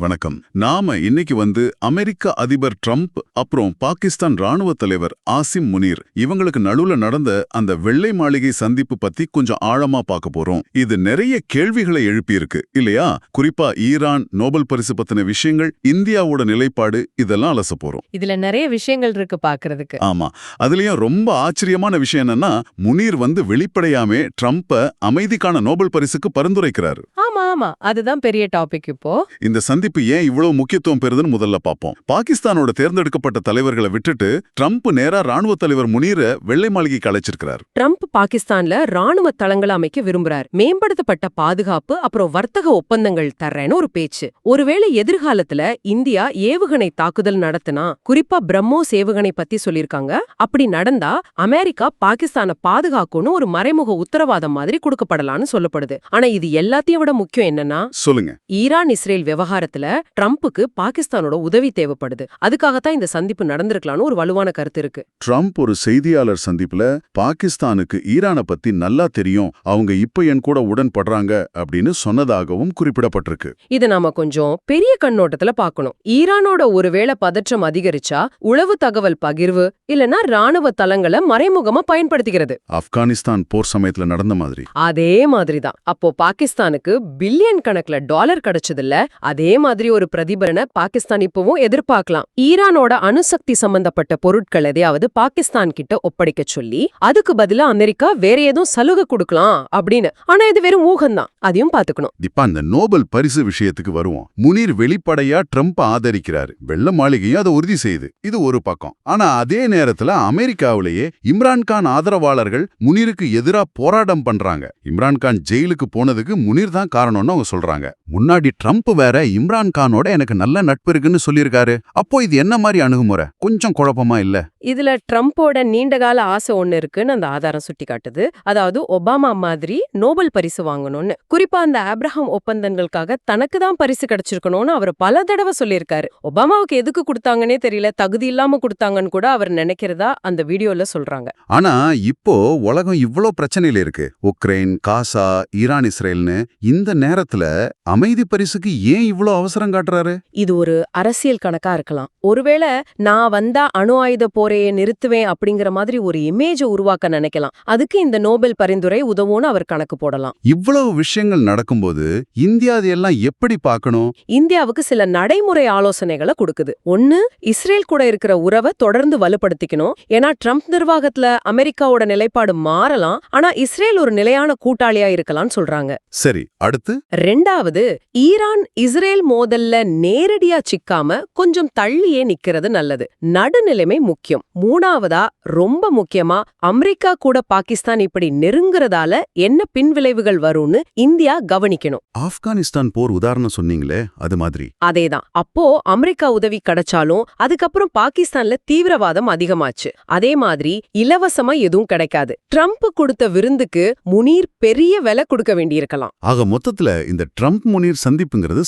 வணக்கம். நாம இன்னைக்கு வந்து அமெரிக்க அதிபர் ட்ரம்ப் அப்புறம் பாகிஸ்தான் ராணுவ தலைவர் ஆசிம் முனீர் இவங்களுக்கு நடுவுல நடந்த அந்த வெள்ளை மாளிகை சந்திப்பு பத்தி கொஞ்சம் ஆழமா பார்க்க போறோம். இது நிறைய கேள்விகளை எழுப்பியிருக்கு இல்லையா? குறிப்பா ஈரான் நோபல் பரிசு பத்தின விஷயங்கள் இந்தியாவோட நிலைப்பாடு இதெல்லாம் அலச போறோம். இதுல நிறைய விஷயங்கள் இருக்கு பாக்குறதுக்கு. ஆமா. அதுலயும் ரொம்ப ஆச்சரியமான விஷயம் என்னன்னா முனீர் வந்து வெளிப்படையாமே ட்ரம்ப்ப அமைதிக்கான நோபல் பரிசுக்கு பரிந்துரைக்கிறாரு. ஆமா ஆமா. அதுதான் பெரிய டாபிக் இப்போ. இந்த சந்திப்பு ஏன் இவ்வளவு முக்கியத்துவம் பெறுதுன்னு முதல்ல பார்ப்போம். பாகிஸ்தானோட தேர்ந்தெடுக்கப்பட்ட தலைவர்களை விட்டுட்டு ட்ரம்ப் நேரா ராணுவ தலைவர் முனீரை வெள்ளை மாளிகைக்கு அழைச்சிருக்கிறார். ட்ரம்ப் பாகிஸ்தான்ல ராணுவ தளங்களை அமைக்க விரும்புறார். மேம்படுத்தப்பட்ட பாதுகாப்பு அப்புறம் வர்த்தக ஒப்பந்தங்கள் தர்றேன்னு ஒரு பேச்சு. ஒருவேளை எதிர்காலத்துல இந்தியா ஏவுகணை தாக்குதல் நடத்தினா குறிப்பா பிரம்மோஸ் ஏவுகணை பத்தி சொல்லிருக்காங்க அப்படி நடந்தா அமெரிக்கா பாகிஸ்தானை பாதுகாக்கும்னு ஒரு மறைமுக உத்தரவாதம் மாதிரி கொடுக்கப்படலாம்னு சொல்லப்படுது. ஆனா இது எல்லாத்தையும் விட முக்கியம் என்னன்னா சொல்லுங்க. ஈரான் இஸ்ரேல் விவகாரத்துல ட்ரம்ப்புக்கு பாகிஸ்தானோட உதவி தேவைப்படுது. அதுக்காகத்தான் இந்த சந்திப்பு நடந்திருக்கலாம்னு ஒரு வலுவான கருத்து இருக்கு. ட்ரம்ப் ஒரு செய்தியாளர் சந்திப்புல பாகிஸ்தானுக்கு ஈரானை பத்தி நல்லா தெரியும் அவங்க இப்ப என் கூட உடன்படுறாங்க அப்படின்னு சொன்னதாகவும் குறிப்பிடப்பட்டிருக்கு. இத நாம கொஞ்சம் பெரிய கண்ணோட்டத்துல பார்க்கணும் ஈரானோட ஒருவேளை பதற்றம் அதிகரிச்சா உளவு தகவல் பகிர்வு இல்லனா ராணுவ தளங்களை மறைமுகமா பயன்படுத்திக்கிறது. ஆப்கானிஸ்தான் போர் சமயத்துல நடந்த மாதிரி. அதே மாதிரிதான். அப்போ பாகிஸ்தானுக்கு பில்லியன் கணக்குல டாலர் கிடைச்சதில்ல அதே மாதிரி ஒரு பிரதிபலனை பாகிஸ்தான் இப்பவும் எதிர்பார்க்கலாம். ஈரானோட அணுசக்தி சம்பந்தப்பட்ட பொருட்கள் எதையாவது பாகிஸ்தான் கிட்ட ஒப்படைக்க சொல்லி அதுக்கு பதிலா அமெரிக்கா வேற ஏதும் சலுகை கொடுக்கலாம் அப்படின்னு. ஆனா இது வெறும் ஊகம்தான். அதையும் பாத்துக்கணும் இப்ப அந்த நோபல் பரிசு விஷயத்துக்கு வருவோம். முனீர் வெளிப்படையா ட்ரம்ப் ஆதரிக்கிறாரு. வெள்ள மாளிகையும் அதை உறுதி செய்யுது. இது ஒரு பக்கம். ஆனா அதே நேரத்துல அமெரிக்காவிலேயே இம்ரான்கான் ஆதரவாளர்கள் முனீருக்கு எதிரா போராட்டம் பண்றாங்க. இம்ரான்கான் ஜெயிலுக்கு போனதுக்கு முனீர் தான் காரணம்னு அவங்க சொல்றாங்க. முன்னாடி ட்ரம்ப் வேற இம்ரான் கானோட எனக்கு நல்ல நட்பு இருக்குன்னு சொல்லியிருக்காரு. அப்போ இது என்ன மாதிரி அணுகுமுறை? கொஞ்சம் குழப்பமா இல்ல? இதுல ட்ரம்ப்போட நீண்டகால ஆசை ஒண்ணு இருக்குன்னு அந்த ஆதாரம் சுட்டி காட்டுது அதாவது ஒபாமா மாதிரி நோபல் பரிசு வாங்கணும்னு. குறிப்பா அந்த ஆப்ரஹாம் ஒப்பந்தங்களுக்காக தனக்கு தான் பரிசு கிடைச்சிருக்கணும்னு அவர் பல தடவை சொல்லியிருக்காரு. ஒபாமாவுக்கு எதுக்கு கொடுத்தாங்கன்னே தெரியல. தகுதி இல்லாம கொடுத்தாங்கன்னு கூட அவர் நினைக்கிறதா அந்த வீடியோல சொல்றாங்க. ஆனா இப்போ உலகம் இவ்ளோ பிரச்சனையில இருக்கு. உக்ரைன் காசா ஈரான் இஸ்ரேல்னு. இந்த நேரத்துல அமைதி பரிசுக்கு ஏன் இவ்ளோ அவசரம் காட்டுறாரு? இது ஒரு அரசியல் கணக்கா இருக்கலாம். ஒருவேளை நான் வந்தா அணு ஆயுத போரையை நிறுத்துவேன் அப்படிங்கிற மாதிரி ஒரு இமேஜை உருவாக்க நினைக்கலாம். அதுக்கு இந்த நோபல் பரிந்துரை உதவும்னு அவர் கணக்கு போடலாம். இவ்வளவு விஷயங்கள் நடக்கும்போது இந்தியா அதையெல்லாம் எப்படி பார்க்கணும்? இந்தியாவுக்கு சில நடைமுறை ஆலோசனைகளை கொடுக்குது. ஒன்னு இஸ்ரேல் கூட இருக்கிற உறவை தொடர்ந்து வலுப்படுத்திக்கணும். ஏன்னா ட்ரம்ப் நிர்வாகத்துல அமெரிக்காவோட நிலைப்பாடு மாறலாம். ஆனா இஸ்ரேல் ஒரு நிலையான கூட்டாளியா இருக்கலாம்னு சொல்றாங்க. சரி அடுத்து? ரெண்டாவது ஈரான் இஸ்ரேல் மோதல்ல நேரடியா சிக்காம கொஞ்சம் தள்ளியே நிக்கிறது நல்லது. நடுநிலைமை முக்கியம். மூணாவதா ரொம்ப முக்கியமா அமெரிக்கா கூட பாகிஸ்தான் இப்படி நெருங்குறதால என்ன பின்விளைவுகள் வரும்னு இந்தியா கவனிக்கணும். ஆப்கானிஸ்தான் போர் உதாரணம் சொன்னீங்களே அது மாதிரி. அதேதான். அப்போ அமெரிக்கா உதவி கிடைச்சாலும் அதுக்கப்புறம் பாகிஸ்தான்ல தீவிரவாதம் அதிகமாச்சு. அதே மாதிரி இலவசமா எதுவும் கிடைக்காது. ட்ரம்ப் கொடுத்த விருந்துக்கு முனீர் பெரிய விலை கொடுக்க வேண்டியிருக்கலாம். ஆக மொத்தத்துல இந்த ட்ரம்ப் முனீர் சந்திப்புங்கிறது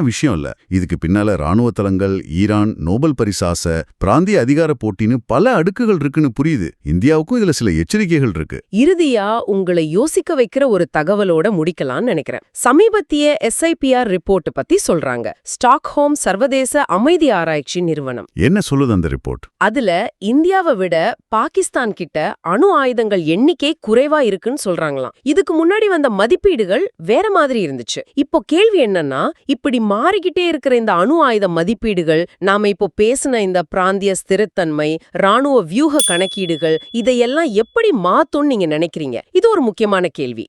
சாதாரண விஷயம் இல்ல. இதுக்கு பின்னால ராணுவ தளங்கள் ஈரான் நோபல் பரிசாச பிராந்திய அதிகார போட்டின்னு பல அடுக்குகள் இருக்குன்னு புரியுது. இந்தியாவுக்கும் இதுல சில எச்சரிக்கைகள் இருக்கு. இறுதியா உங்களை யோசிக்க வைக்கிற ஒரு தகவலோட முடிக்கலாம்னு நினைக்கிறேன். சமீபத்திய எஸ்ஐபிஆர் ரிப்போர்ட் பத்தி சொல்றாங்க. ஸ்டாக்ஹோம் சர்வதேச அமைதி ஆராய்ச்சி நிறுவனம். என்ன சொல்லுது அந்த ரிப்போர்ட் அதுல இந்தியாவை விட பாகிஸ்தான் கிட்ட அணு ஆயுதங்கள் எண்ணிக்கை குறைவா இருக்குன்னு சொல்றாங்களாம். இதுக்கு முன்னாடி வந்த மதிப்பீடுகள் வேற மாதிரி இருந்துச்சு. இப்போ கேள்வி என்னன்னா இப்படி மாறிக்கிட்டே இருக்கிற இந்த அணு ஆயுத மதிப்பீடுகள் நாம இப்போ பேசின இந்த பிராந்திய ஸ்திரத்தன்மை ராணுவ வியூக கணக்கீடுகள் இதையெல்லாம் எப்படி மாத்தும்னு நீங்க நினைக்கிறீங்க? இது ஒரு முக்கியமான கேள்வி.